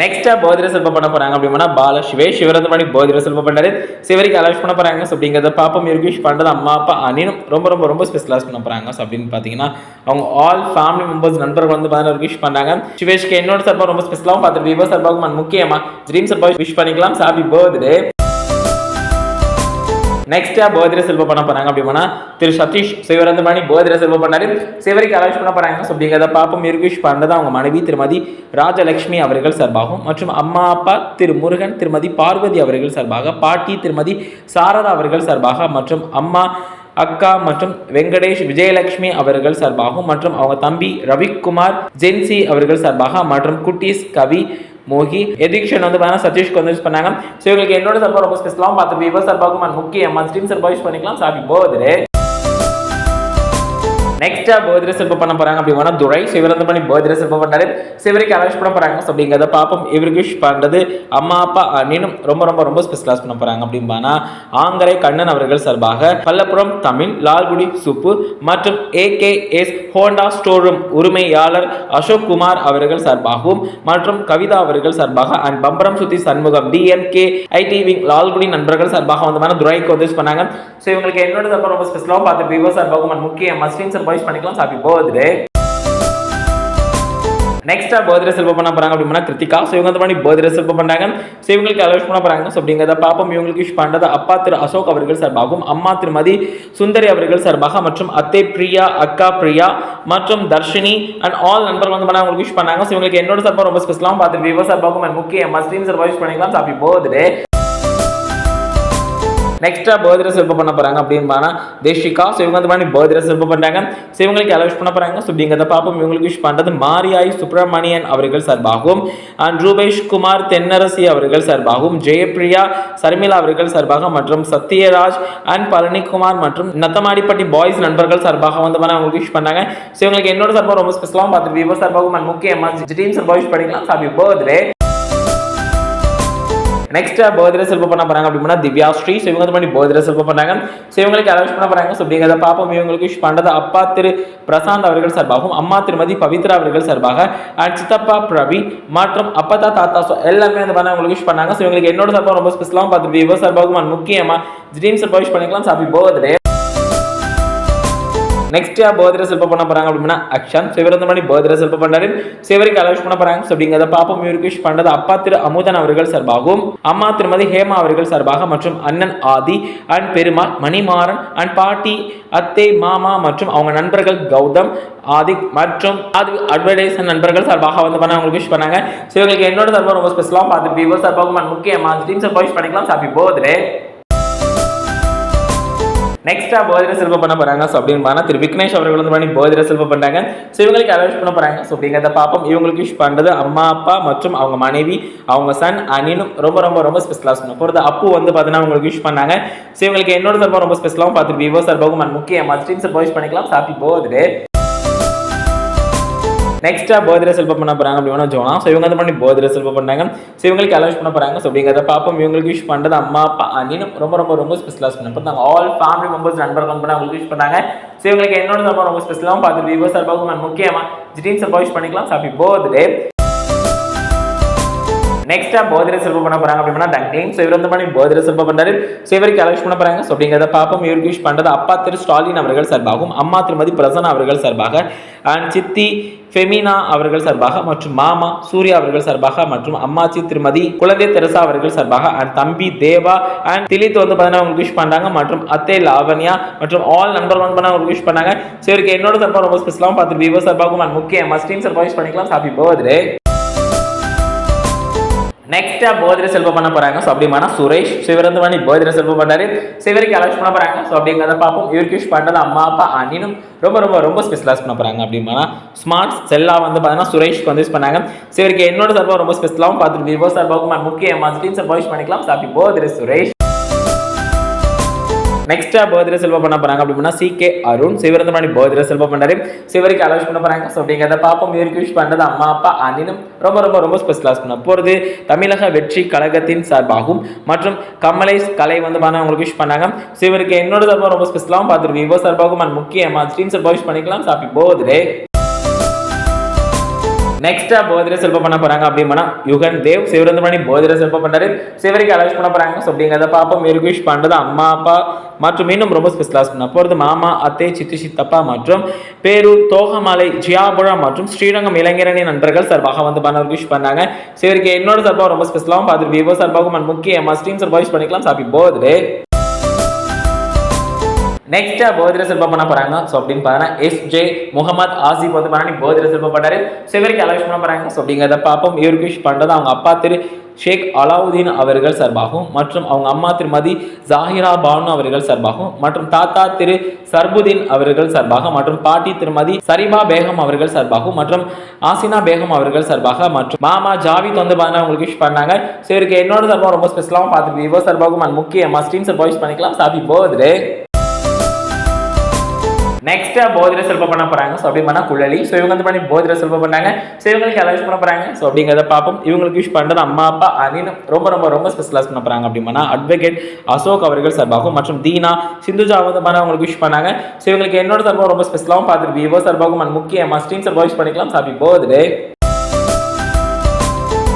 நெக்ஸ்டா போதிர செல்வம் பண்ண போறாங்க அப்படின்னா பால சிவே மாதிரி போதிர செல்வம் பண்ணாரு சிவரிக்கு அலவுஸ் பண்ண போறாங்க. ஸோ அப்படிங்கிறத பாப்பம் யோகேஷ் பண்றது அம்மா அப்பா அனினும் ரொம்ப ரொம்ப ரொம்ப ஸ்பெஷலாஸ் பண்ண போறாங்க. ஸோ அப்படின்னு பார்த்தீங்கன்னா அவங்க ஆல் ஃபேமிலி மெம்பர்ஸ் நண்பர்கள் வந்து பார்த்தீங்கன்னா விஷ் பண்ணாங்க சிவேஷ்க்கு என்னோட சர்பா ரொம்ப ஸ்பெஷலாகவும் பார்த்துட்டு விவோ சர்பாவுக்கு முக்கியமா? ட்ரீம் சர்பா விஷ் பண்ணிக்கலாம். ஹாப்பி பர்த்டே நெக்ஸ்டா போதிர செல்வம் பண்ண போறாங்க அப்படின்னா திரு சதீஷ் சிவரந்தமணி போதிர செல்வம் பண்ணாரு. சிவரிக்கு அலவுஸ் பண்ண போறாங்க. ஸோ அப்படிங்கிறத பாப்பம் யுர்கிஷ் பண்ணது அவங்க மனைவி திருமதி ராஜலட்சுமி அவர்கள் சார்பாகவும் மற்றும் அம்மா அப்பா திரு முருகன் திருமதி பார்வதி அவர்கள் சார்பாக பாட்டி திருமதி சாரதா அவர்கள் சார்பாக மற்றும் அம்மா அக்கா மற்றும் வெங்கடேஷ் விஜயலட்சுமி அவர்கள் சார்பாகவும் மற்றும் அவங்க தம்பி ரவிக்குமார் ஜென்சி அவர்கள் சார்பாக மற்றும் குட்டீஸ் கவி மோகி. எதிக்ஷன் வந்து பார்த்தீங்கன்னா சதீஷ்க்கு வந்து யூஸ் பண்ணாங்க. ஸோ இவங்களுக்கு என்னோட சார்பாக ரொம்ப ஸ்பெஷலாகவும் பார்த்து விவோ சார்பாகவும் and முக்கியமாக ஸ்ட்ரீம் சார்பாக யூஸ் பண்ணிக்கலாம் சாப்பி போகுது நெக்ஸ்டா போதிர செல்ப பண்ண போறாங்க அப்படின்னா துரை. சிவரந்தமணி போதிர செல்ப பண்ணாரு. சிவரிக்கு அலோஷ் பண்ண போறாங்க. அப்படிங்கிறத பாப்போம் இவருக்கு விஷ் பண்றது அம்மா அப்பா அண்ணினும் ரொம்ப ரொம்ப ரொம்ப ஸ்பெஷலாஸ் பண்ண போறாங்க அப்படிம்பானா ஆங்கரை கண்ணன் அவர்கள் சார்பாக பல்லப்புறம் தமிழ் லால்குடி சுப்பு மற்றும் ஏகேஎஸ் ஹோண்டா ஸ்டோர் ரூம் உரிமையாளர் அசோக் குமார் அவர்கள் சார்பாகவும் மற்றும் கவிதா அவர்கள் சார்பாக அண்ட் பம்பரம் சுத்தி Shanmugam DMK IT wing Lalgudi நண்பர்கள் சார்பாக வந்து துரைக்கு வந்து பண்ணாங்க. ஸோ இவங்களுக்கு என்னோட சார்பாக ரொம்ப ஸ்பெஷலாக பார்த்து விவோ சார்பாகவும் முக்கிய மஸ்லின் சார் பாய்ஸ் பண்ணிக்கலாம். ஹாப்பி பர்த்டே நெக்ஸ்டா பர்த்டே செல்வம் பண்ண போறாங்க அப்படின்னா கிருத்திகா. ஸோ இவங்க வந்து பண்ணி பர்த்டே செல்வம் பண்ணாங்க ஸோ இவங்களுக்கு அலோஸ் பண்ண போறாங்க. ஸோ அப்படிங்கிறத பாப்பம் இவங்களுக்கு விஷ் பண்ணுறது அப்பா திரு அசோக் அவர்கள் சார்பாகவும் அம்மா திருமதி சுந்தரி அவர்கள் சார்பாக மற்றும் அத்தை பிரியா அக்கா பிரியா மற்றும் தர்ஷினி அண்ட் ஆல் நண்பர்கள் வந்து பண்ண அவங்களுக்கு விஷ் பண்ணாங்க. ஸோ இவங்களுக்கு என்னோட சார்பாக ரொம்ப ஸ்பெஷலாகவும் பார்த்து விவோ சார்பாகவும் முக்கிய மஸ்லீம் சார்பாக விஷ் பண்ணிக்கலாம். ஹாப்பி பர்த்டே நெக்ஸ்டா பர்த்டே செல்ப பண்ண போகிறாங்க அப்படின்னு தேஷிகா. ஸோ இவங்க வந்து பண்ணி பர்த்டே செல்ப பண்ணுறாங்க ஸோ இவங்களுக்கு அலோஸ் பண்ண போகிறாங்க ஸோ அப்படிங்கிறத பார்ப்போம். இவங்களுக்கு விஷ் பண்ணுறது மாரியாய் சுப்பிரமணியன் அவர்கள் சார்பாகவும் அண்ட் ரூபேஷ் குமார் தென்னரசி அவர்கள் சார்பாகவும் ஜெயப்பிரியா சர்மிளா அவர்கள் சார்பாக மற்றும் சத்யராஜ் அண்ட் பழனிக்குமார் மற்றும் நத்தமாடிப்பட்டி பாய்ஸ் நண்பர்கள் சார்பாக வந்து பண்ண அவங்களுக்கு விஷ் பண்ணாங்க ஸோ இவங்களுக்கு என்னோட சார்பாக ரொம்ப ஸ்பெஷலாகவும் பார்த்து விவோ சார்பாகவும் அண்ட் முக்கியமாக டீம் சார்பாக விஷ் பண்ணிக்கலாம். ஹாப்பி பர்த்டே நெக்ஸ்டா பர்த்டே செல்ஃபோ பண்ண போறாங்க அப்படின்னா திவ்யா ஸ்ரீ. ஸோ இவங்க வந்து பண்ணி பர்த்டே செல்ஃபோ பண்ணாங்க ஸோ இவங்களுக்கு அலோஸ் பண்ண போறாங்க. ஸோ அப்படிங்கிறத பாப்போம் இவங்களுக்கு விஷ் பண்ணுறது அப்பா திரு பிரசாந்த் அவர்கள் சார்பாகவும் அம்மா திருமதி பவித்ரா அவர்கள் சார்பாக அண்ட் சித்தப்பா பிரவி மற்றும் அப்பதா தாத்தா ஸோ எல்லாமே வந்து பண்ண உங்களுக்கு விஷ் பண்ணாங்க. ஸோ இவங்களுக்கு என்னோட சார்பாக ரொம்ப ஸ்பெஷலாகவும் பார்த்து விவோ சார்பாகவும் முக்கியமாக முக்கியமா ட்ரீம் சார்பாக விஷ் பண்ணிக்கலாம். ஹாப்பி பர்த்டே நெக்ஸ்ட் யார் பர்த்டே செல்ப பண்ண போறாங்க அப்படின்னா அக்ஷன். சிவரந்த மணி பர்த்டே செல்ப பண்ணாரு. சிவரிக்கு அலோஷ் பண்ண போறாங்க. அப்படிங்கிறத பாப்போம் இவருக்கு விஷ் பண்றது அப்பா திரு அமுதன் அவர்கள் சார்பாகவும் அம்மா திருமதி ஹேமா அவர்கள் சார்பாக மற்றும் அண்ணன் ஆதி அண்ட் பெருமாள் மணிமாறன் அண்ட் பாட்டி அத்தை மாமா மற்றும் அவங்க நண்பர்கள் கௌதம் ஆதிக் மற்றும் ஆதி அட்வர்டைஸ் நண்பர்கள் சார்பாக வந்து பண்ண அவங்களுக்கு விஷ் பண்ணாங்க. ஸோ இவங்களுக்கு என்னோட சார்பாக ரொம்ப ஸ்பெஷலாக பார்த்து விவோ சார்பாக முக்கியமாக டீம்ஸை போய் பண்ணிக்கலாம். ஹாப்பி பர்த்டே நெக்ஸ்டா போதிர செல்வ பண்ண போறாங்க. ஸோ அப்படின்னு பார்த்தா திரு விக்னேஷ் அவர்கள் வந்து பண்ணி போதிர செல்வம் பண்ணுறாங்க ஸோ இவங்களுக்கு அலோஸ் பண்ண போறாங்க. ஸோ அப்படிங்கிறத பார்ப்போம். இவங்களுக்கு விஷ் பண்ணுறது அம்மா அப்பா மற்றும் அவங்க மனைவி அவங்க சன் அனினும் ரொம்ப ரொம்ப ரொம்ப ஸ்பெஷலாக சொன்ன போகிறது அப்பு வந்து பார்த்தீங்கன்னா உங்களுக்கு விஷ் பண்ணாங்க. ஸோ இவங்களுக்கு என்னோட சர்வம் ரொம்ப ஸ்பெஷலாகவும் பார்த்து விவோ சார்பாகவும் முக்கியமாக ஸ்ட்ரீம் சார் விஷ் பண்ணிக்கலாம். ஹாப்பி பர்த்டே நெக்ஸ்ட்டாக பர்த்டே செல்ப பண்ண போகிறாங்க அப்படின்னா ஜோனா ஸோ இவங்க வந்து பண்ணி பர்த்டே செல்ப பண்ணாங்க. ஸோ இவங்களுக்கு அலோஸ் பண்ண போகிறாங்க ஸோ அப்படிங்கிறத பார்ப்போம். இவங்களுக்கு விஷ் பண்ணுறது அம்மா அப்பா அண்ணினும் ரொம்ப ரொம்ப ரொம்ப ஸ்பெஷலாக பண்ண நாங்கள் ஆல் ஃபேமிலி மெம்பர்ஸ் நண்பர்கள் வந்து அவங்களுக்கு விஷ் பண்ணாங்க. ஸோ இவங்களுக்கு என்னோட சார்பாக ரொம்ப ஸ்பெஷலாகவும் பார்த்துட்டு விவோ சார்பாகவும் முக்கியமாக முக்கியமா ஜிடீன் சார்பாக விஷ் பண்ணிக்கலாம் ஹாப்பி பர்த்டே நெக்ஸ்டா போதிரை செல்வம் பண்ண போறாங்க அப்படின்னா டங்க்லிங் ஸோ இவர் வந்து பண்ணி போதிரை செல்வம் பண்றாரு. ஸோ இவருக்கு அலோஸ் பண்ண போறாங்க. ஸோ அப்படிங்கிறத பார்ப்போம். இவருக்கு விஷ் பண்ணுறது அப்பா திரு ஸ்டாலின் அவர்கள் சார்பாகவும் அம்மா திருமதி பிரசன்னா அவர்கள் சார்பாக அண்ட் சித்தி ஃபெமினா அவர்கள் சார்பாக மற்றும் மாமா சூர்யா அவர்கள் சார்பாக மற்றும் அம்மாச்சி திருமதி குழந்தை தெரசா அவர்கள் சார்பாக அண்ட் தம்பி தேவா அண்ட் திலித் வந்து பார்த்தீங்கன்னா உங்களுக்கு விஷ் பண்ணுறாங்க மற்றும் அத்தை லாவண்யா மற்றும் ஆல் நம்பர் ஒன் பண்ண உங்களுக்கு விஷ் பண்ணாங்க ஸோ இவருக்கு என்னோட சார்பாக ரொம்ப ஸ்பெஷலாகவும் பார்த்து விவோ சார்பாகவும் அண்ட் முக்கிய ஸ்ட்ரீம் சார்பாக விஷ் பண்ணிக்கலாம். ஹாப்பி பர்த்டே நெக்ஸ்டா பர்த்டே செல்வ பண்ண போகிறாங்க ஸோ அப்படிமானா சுரேஷ் சிவரந்தவாணி பர்த்டே செல்வ பண்ணாரு சிவருக்கு அலோச் பண்ண போறாங்க. ஸோ அப்படிங்கிறத பார்ப்போம். இவருக்கு விஷ் பண்ணுறது அம்மா அப்பா அண்ணினும் ரொம்ப ரொம்ப ரொம்ப ஸ்பெஷலாக பண்ண போகிறாங்க அப்படிமானா ஸ்மார்ட் செல்லாக வந்து பார்த்தீங்கன்னா சுரேஷ்க்கு வந்து யூஸ் பண்ணாங்க. சிவருக்கு என்னோட சர்வா ரொம்ப ஸ்பெஷலாகவும் பார்த்துட்டு விவோ சார்பாகவும் and முக்கிய மாதிரி சார்பாக யூஸ் பண்ணிக்கலாம். ஸோ அப்படி பர்த்டே சுரேஷ். நெக்ஸ்டா பர்த்டே செல்வ பண்ண போறாங்க அப்படின்னா சி கே அருண் சிவரந்தமணி பர்த்டே செல்வா பண்ணாரு சிவருக்கு அலோஸ் பண்ண போறாங்க. ஸோ அப்படிங்கிறத பாப்போம் இவருக்கு விஷ் பண்ணது அம்மா அப்பா அனினும் ரொம்ப ரொம்ப ரொம்ப ஸ்பெஷலாக பண்ண போகிறது தமிழக வெற்றி கழகத்தின் சார்பாகும் மற்றும் கமலேஷ் கலை வந்து பண்ண உங்களுக்கு விஷ் பண்ணாங்க. சிவருக்கு என்னோட சார்பாக ரொம்ப ஸ்பெஷலாகவும் பார்த்துருக்கோம். விவோ சார்பாகவும் அண்ட் முக்கியமாக ஸ்ட்ரீம் சார்பாக விஷ் பண்ணிக்கலாம். சாப்பி பர்த்டே நெக்ஸ்டா பர்த்டே செல்ப பண்ண போறாங்க அப்படின்னா யுகன் தேவ் சிவரந்தமணி பர்த்டே செல்ப பண்ணாரு சிவரிக்கு அலோஸ் பண்ண போறாங்க. ஸோ அப்படிங்கிறத பாப்போம் இவருக்கு விஷ் பண்றது அம்மா அப்பா மற்றும் இன்னும் ரொம்ப ஸ்பெஷலாக பண்ண போகிறது மாமா அத்தை சித்தி சித்தப்பா மற்றும் பேரூர் தோகமலை ஜியாபுழா மற்றும் ஸ்ரீரங்கம் இளைஞரணி நண்பர்கள் சார்பாக வந்து பண்ண விஷ் பண்ணாங்க. சிவரிக்கு என்னோட சார்பாக ரொம்ப ஸ்பெஷலாகவும் பார்த்துட்டு விவோ சார்பாகவும் and முக்கியமாக ஸ்ட்ரீம் சார்பாக விஷ் பண்ணிக்கலாம். சாப்பி போதே நெக்ஸ்டா பர்த்டே சிற்பம் பண்ண போறாங்க. ஸோ அப்படின்னு பார்த்தீங்கன்னா எஸ் ஜே முகமது ஆசிப் வந்து பண்ணி பர்த்டே சிற்பம் பண்ணாரு சிவருக்கு அலோஸ் பண்ண போறாங்க. ஸோ அப்படிங்கிறத பார்ப்போம். இவருக்கு விஷ் பண்ணுறது அவங்க அப்பா திரு ஷேக் அலாவுதீன் அவர்கள் சார்பாகவும் மற்றும் அவங்க அம்மா திருமதி ஜாகிரா பானு அவர்கள் சார்பாகவும் மற்றும் தாத்தா திரு சர்புதீன் அவர்கள் சார்பாக மற்றும் பாட்டி திருமதி சரிமா பேகம் அவர்கள் சார்பாகவும் மற்றும் ஆசினா பேகம் அவர்கள் சார்பாக மற்றும் மாமா ஜாவித் வந்து பார்த்தா உங்களுக்கு விஷ் பண்ணாங்க. ஸோ இவருக்கு என்னோட சார்பாக ரொம்ப ஸ்பெஷலாகவும் பார்த்துருக்கு விவோ சார்பாகவும் and முக்கியமாக ஸ்ட்ரீம் சார்பாக விஷ் பண்ணிக்கலாம். சாப்பி போகுது நெக்ஸ்ட் போதிர செல்ப பண்ண போறாங்க. ஸோ அப்படி பண்ணா ஸோ இவங்க வந்து பண்ணி போதிர செல்ப பண்ணாங்க. ஸோ இவங்களுக்கு அலோஸ் பண்ண போறாங்க? ஸோ அப்படிங்கிறத பார்ப்போம். இவங்களுக்கு யூஸ் பண்ணுறது அம்மா அப்பா அனின் ரொம்ப ரொம்ப ரொம்ப ஸ்பெஷலாக பண்ண போறாங்க அப்படின்னா அட்வொகேட் அசோக் அவர்கள் சார்பாகவும் மற்றும் தீனா சிந்துஜா வந்து பண்ண அவங்களுக்கு யூஸ் பண்ணாங்க. ஸோ இவங்களுக்கு என்னோட சார்பாக ரொம்ப ஸ்பெஷலாகவும் பார்த்துட்டு விவோ சார்பாகவும் and முக்கியமாக ஸ்ட்ரீம் சார்பாக யூஸ் பண்ணிக்கலாம். சாப்பி பர்த்டே